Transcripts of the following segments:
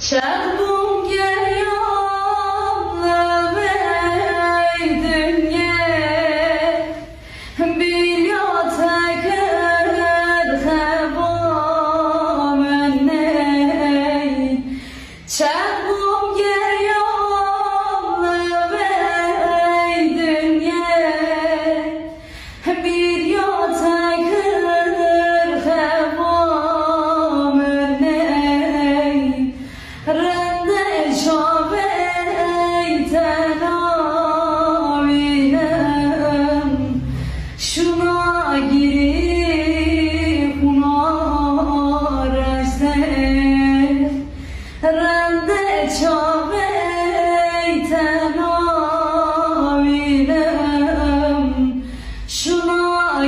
Chad Şuna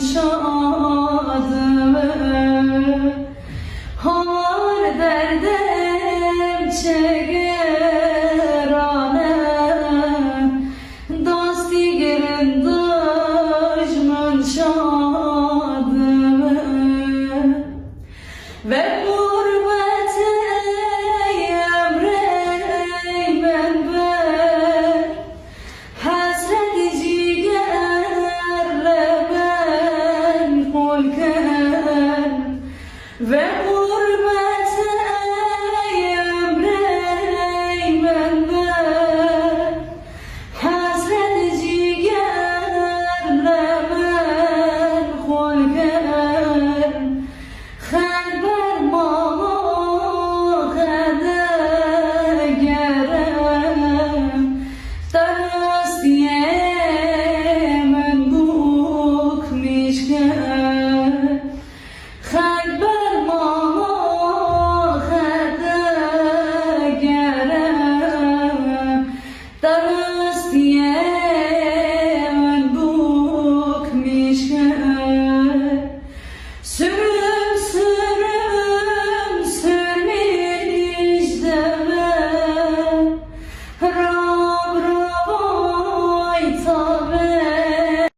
şadı Har derdem çegerane. Dosti gerin dajmın şadı Ver